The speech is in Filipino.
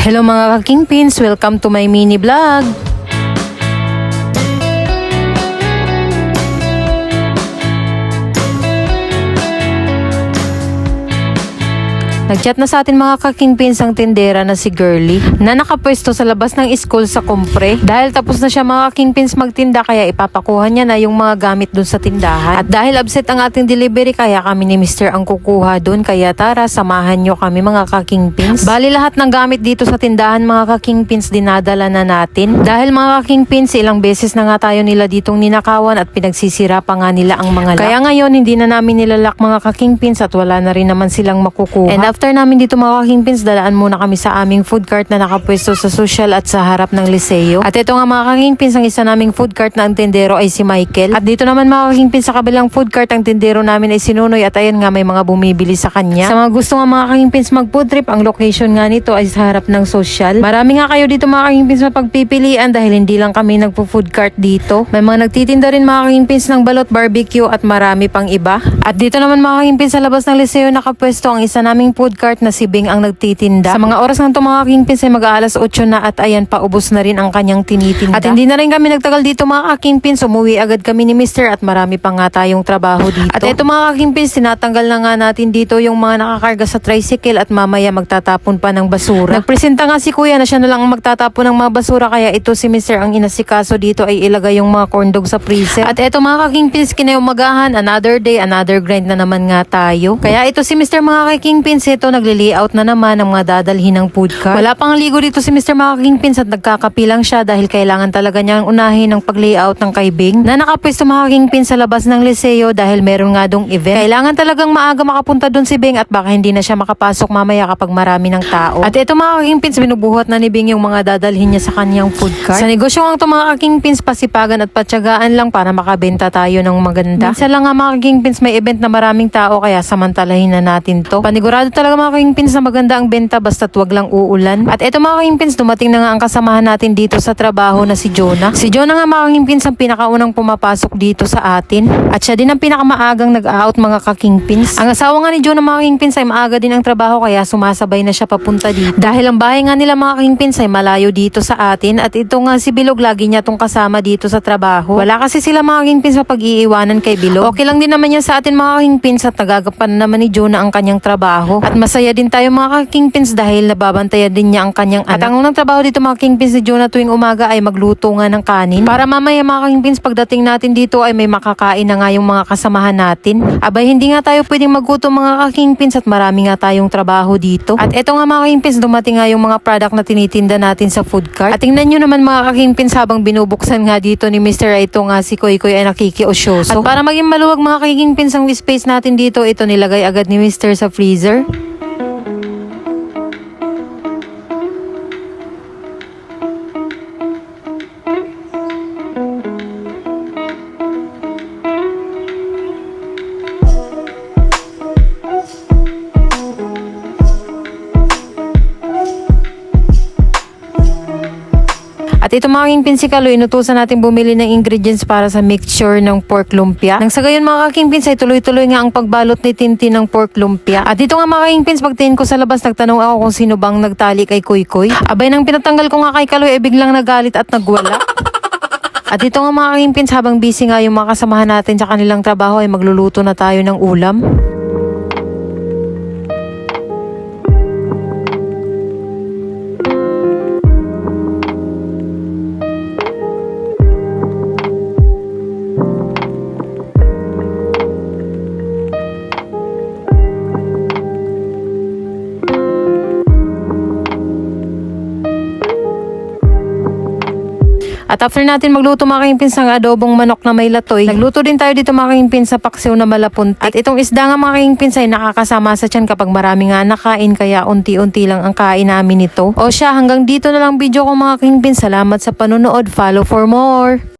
Hello mga ka-kingpins, welcome to my mini vlog. Nagchat na sa atin mga ka-kingpins ang tindera na si Girly na nakapwesto sa labas ng school sa kumpre. Dahil tapos na siya mga ka-kingpins magtinda kaya ipapakuha niya na yung mga gamit dun sa tindahan. At dahil absent ang ating delivery kaya kami ni Mr. ang kukuha dun. Kaya tara, samahan nyo kami mga ka-kingpins. Bali lahat ng gamit dito sa tindahan mga ka-kingpins dinadala na natin. Dahil mga ka-kingpins ilang beses na nga tayo nila ditong ninakawan at pinagsisira pa nga nila ang mga lock. Kaya ngayon hindi na namin nilalak mga ka-kingpins at wala na rin naman silang makukuha. And after namin dito mga ka-kingpins, dalaan muna kami sa aming food cart na nakapwesto sa social at sa harap ng liseo. At ito nga mga ka-kingpins, ang isa naming food cart na ang tendero ay si Michael. At dito naman mga ka-kingpins sa kabilang food cart, ang tendero namin ay si Nunoy at ayan nga may mga bumibili sa kanya. Sa mga gusto nga mga ka-kingpins mag food trip, ang location nga nito ay sa harap ng social. Marami nga kayo dito mga ka-kingpins na pagpipilian dahil hindi lang kami nagpo-food cart dito. May mga nagtitinda rin mga ka-kingpins ng balot barbecue at marami pang iba. At dito naman mga ka-kingpins sa labas ng liseo nakapwesto ang isa naming food cart na si Bing ang nagtitinda. Sa mga oras ng mga ka-kingpins ay mag-aalas 8 na at ayan paubos na rin ang kanyang tinitinda. At hindi na rin kami nagtagal dito mga ka-kingpins, umuwi agad kami ni Mr. at marami pa nga tayong trabaho dito. At ito mga ka-kingpins, tinatanggal na nga natin dito yung mga nakakarga sa tricycle at mamaya magtatapon pa ng basura. Nagpresenta nga si kuya na siya na lang ang magtatapon ng mga basura kaya ito si Mr. ang inasikaso dito ay ilagay yung mga corn dog sa freezer. At ito mga ka-kingpins, kinayumagahan, another day, another grind na naman nga tayo. Kaya ito si Mr. mga ka-kingpins, ito nagli-layout na naman ng mga dadalhin ng food cart. Wala pang ligo dito si Mr. mga ka-kingpins at nagkakapilang siya dahil kailangan talaga niyang unahin ng pag-layout ng kaibing na nakapwesto mga ka-kingpins sa labas ng liseo dahil meron nga dong event. Kailangan talagang maaga makapunta doon si Bing at baka hindi na siya makapasok mamaya kapag marami ng tao. At ito mga ka-kingpins, binubuhat na ni Bing yung mga dadalhin niya sa kanyang food cart. Sa negosyo ang ito mga ka-kingpins, pasipagan at patyagaan lang para makabenta tayo ng maganda. Minsan lang nga mga ka-kingpins, may event na maraming tao kaya samantalahin na natin to. Panigurado talaga mga ka-kingpins na maganda ang benta basta't wag lang uulan. At ito mga ka-kingpins, dumating na nga ang kasamahan natin dito sa trabaho na si Jonah. Si Jonah nga mga ka-kingpins ang pinakaunang pumapasok dito sa atin. At siya din ang pinakamaagang nag-out mga ka-kingpins. Ang asawa nga ni Jonah mga ka-kingpins ay maaga din ang trabaho kaya sumasabay na siya papunta dito. Dahil ang bahay nga nila mga ka-kingpins ay malayo dito sa atin at ito nga si Bilog lagi niya tong kasama dito sa trabaho. Wala kasi sila mga ka-kingpins sa pag-iiwanan kay Bilog. Okay lang din naman yan sa atin mga ka-kingpins at nagagapan naman ni Jonah ang kanyang trabaho. At masaya din tayo mga ka-kingpins dahil nababantayan din niya ang kanyang anak. At ang unang trabaho dito mga kingpins ni Jonah tuwing umaga ay magluto nga ng kanin. Para mamaya mga kingpins pagdating natin dito ay may makakain na nga yung mga kasamahan natin. Abay hindi nga tayo pwedeng maggutom mga ka-kingpins at marami nga tayong trabaho dito. At eto nga mga kingpins dumating nga yung mga product na tinitinda natin sa food cart. At tingnan nyo naman mga ka-kingpins habang binubuksan nga dito ni Mr. ito nga si Koy Koy ay nakikiosyoso. At para maging maluwag mga ka-kingpins ang space natin dito ito nilagay agad ni Mr. sa freezer. At ito mga king pinsikalo, inutusan natin bumili ng ingredients para sa mixture ng pork lumpia. Nang sa gayon mga king pins ay tuloy-tuloy nga ang pagbalot ni Tintin ng pork lumpia. At dito nga mga king pins, pagtingin ko sa labas, nagtanong ako kung sino bang nagtali kay Kuy Kuy. Abay nang pinatanggal ko nga kay Kaloy, ay biglang nagalit at nagwala. At dito nga mga king pins, habang busy nga yung mga kasamahan natin sa kanilang trabaho ay magluluto na tayo ng ulam. At after natin magluto mga kaimpins ng adobong manok na may latoy, nagluto din tayo dito mga kaimpins sa paksiw na malapuntik. At itong isda nga mga kaimpins ay nakakasama sa tiyan kapag marami nga nakain kaya unti-unti lang ang kain namin ito. O siya hanggang dito na lang video ko mga kaimpins. Salamat sa panonood. Follow for more.